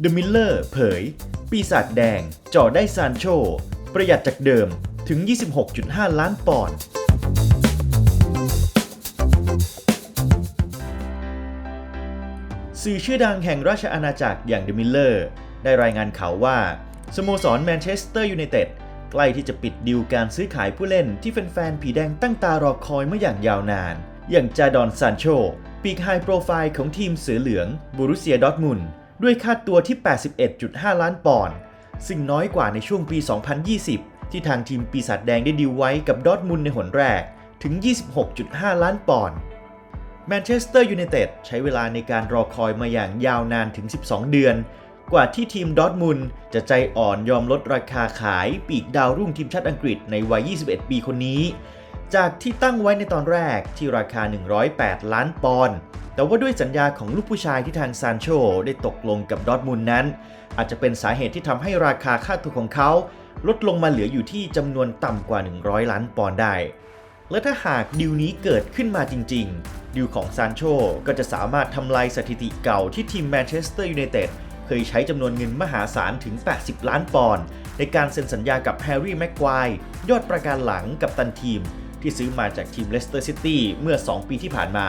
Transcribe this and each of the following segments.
เดอะมิลเลอร์เผย ปีศาจแดงจ่อได้ซานโช ประหยัดจากเดิมถึง 26.5 ล้านปอนด์สื่อชื่อดังแห่งราชอาณาจักรอย่างเดอะมิลเลอร์ได้รายงานข่าวว่า สโมสรแมนเชสเตอร์ยูไนเต็ดใกล้ที่จะปิดดีลการซื้อขายผู้เล่นที่แฟนๆ ผีแดงตั้งตารอคอยมาอย่างยาวนาน อย่างจาดอนซานโชปีกไฮโปรไฟล์ของทีมเสือเหลืองบูรุเซียดอร์ทมุน ด้วยค่าตัวที่ 81.5 ล้านปอนด์ซึ่งน้อยกว่าในช่วงปี 2020 ที่ทางทีมปีศาจแดงได้ดีลไว้กับดอทมุนในหนแรกถึง 26.5 ล้านปอนด์แมนเชสเตอร์ยูไนเต็ดใช้เวลาในการรอคอยมาอย่างยาวนานถึง 12 เดือน กว่าที่ทีมดอทมุนจะใจอ่อนยอมลดราคาขายปีกดาวรุ่งทีมชาติอังกฤษในวัย 21 ปีคนนี้ จากที่ตั้งไว้ในตอนแรกที่ราคา 108 ล้านปอนด์ แต่ว่าด้วยสัญญาของลูกผู้ชายที่ทางซานโชได้ตกลงกับดอทมุนนั้น อาจจะเป็นสาเหตุที่ทำให้ราคาค่าตัวของเขา ลดลงมาเหลืออยู่ที่จำนวนต่ำกว่า 100 ล้านปอนด์ได้ และถ้าหากดิวนี้เกิดขึ้นมาจริง ๆ ดิวของซานโชก็จะสามารถทำลายสถิติเก่าที่ทีมแมนเชสเตอร์ยูไนเต็ดเคยใช้จำนวนเงินมหาศาลถึง 80 ล้านปอนด์ในการเซ็นสัญญากับแฮร์รี่แม็กควายยอดประการหลังกับตันทีม ที่ซื้อมาจากทีมเลสเตอร์ซิตี้เมื่อ 2 ปีที่ผ่านมา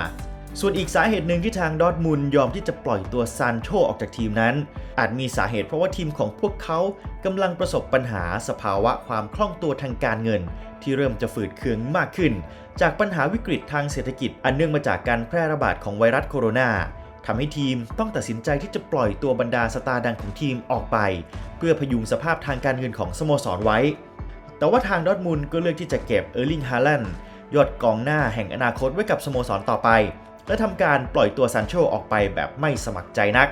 ส่วนอีกสาเหตุหนึ่งที่ทางดอทมุนยอมที่จะปล่อยตัวซานโชออกจากทีมนั้น อาจมีสาเหตุเพราะว่าทีมของพวกเขากำลังประสบปัญหาสภาวะความคล่องตัวทางการเงิน ที่เริ่มจะฝืดเคืองมากขึ้น จากปัญหาวิกฤตทางเศรษฐกิจอันเนื่องมาจากการแพร่ระบาดของไวรัสโคโรนาทำให้ทีมต้องตัดสินใจที่จะปล่อยตัวบรรดาสตาร์ดังของทีมออกไป เพื่อพยุงสภาพทางการเงินของสโมสรไว้ แต่ว่าทางดอทมุนก็เลือกที่จะเก็บเออร์ลิงฮาลันยอดกองหน้าแห่งอนาคตไว้กับสโมสรต่อไป และทำการปล่อยตัวซานโชออกไปแบบไม่สมัครใจนัก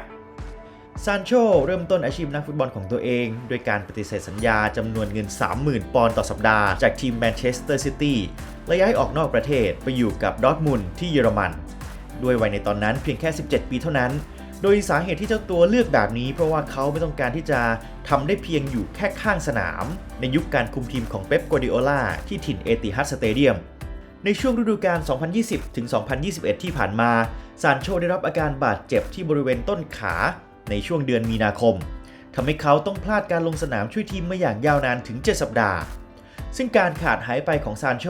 ซานโชเริ่มต้นอาชีพนักฟุตบอลของตัวเองด้วยการปฏิเสธสัญญาจำนวนเงิน 30,000 ปอนด์ต่อสัปดาห์จากทีมแมนเชสเตอร์ซิตี้และย้ายออกนอกประเทศไปอยู่กับดอร์ทมุนที่เยอรมัน ด้วยวัยในตอนนั้นเพียงแค่ 17 ปีเท่านั้น โดยสาเหตุที่เจ้าตัวเลือกแบบนี้ เพราะว่าเขาไม่ต้องการที่จะทำได้เพียงอยู่แค่ข้างสนาม ในยุคการคุมทีมของเป๊ปกัวดิโอลาที่ถิ่นเอติฮัดสเตเดียม ในช่วงฤดูกาล 2020 ถึง 2021 ที่ผ่านมาซานโชได้รับอาการบาดเจ็บที่บริเวณต้นขาในช่วงเดือนมีนาคมทำให้เขาต้องพลาดการลงสนามช่วยทีมมาอย่างยาวนานถึง 7 สัปดาห์ ซึ่งการขาดหายไปของซานโช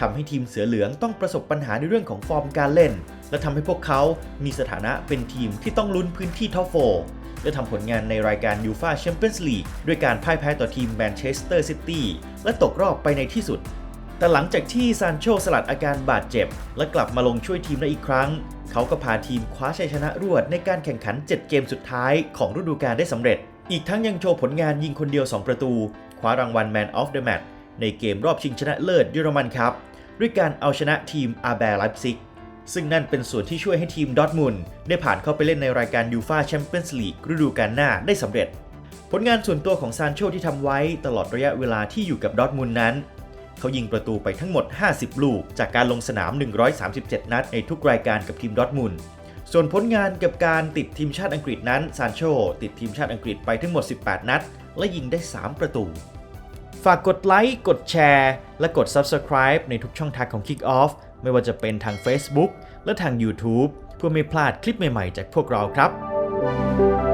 ทำให้ทีมเสือเหลืองต้องประสบปัญหาในเรื่องของฟอร์มการเล่น และทำให้พวกเขามีสถานะเป็นทีมที่ต้องลุ้นพื้นที่ท็อปโฟและทำผลงานในรายการยูฟาแชมเปี้ยนส์ลีกด้วยการพ่ายแพ้ต่อทีมแมนเชสเตอร์ซิตี้และตกรอบไปในที่สุด แต่หลังจากที่ซานโชสลัดอาการบาดเจ็บ และกลับมาลงช่วยทีมได้อีกครั้ง เขาก็พาทีมคว้าชัยชนะรวดในการแข่งขัน 7 เกมสุดท้ายของฤดูกาลได้สำเร็จ อีกทั้งยังโชว์ผลงานยิงคนเดียว 2 ประตู คว้ารางวัล Man of the Match ในเกมรอบชิงชนะเลิศเยอรมันครับ ด้วยการเอาชนะทีมอาแบร์ไลป์ซิกซึ่งนั่นเป็นส่วนที่ช่วยให้ทีมดอทมุนได้ผ่านเข้าไปเล่นในรายการยูฟาแชมเปี้ยนส์ลีกฤดูกาลหน้าได้สำเร็จ ผลงานส่วนตัวของซานโชที่ทำไว้ตลอดระยะเวลาที่อยู่กับดอทมุนนั้น เขายิงประตูไปทั้งหมด 50 ลูก จากการลงสนาม 137 นัดในทุกรายการกับทีมดอทมุนส่วนผลงานกับการติดทีมชาติอังกฤษนั้นซานโชติดทีมชาติอังกฤษไปทั้งหมด 18 นัด และยิงได้ 3 ประตู ฝากกดไลค์ กดแชร์ และกด Subscribe ในทุกช่องทางของ Kick Off ไม่ว่าจะเป็นทาง Facebook และทาง YouTube เพื่อไม่พลาดคลิปใหม่ ๆ จากพวกเราครับ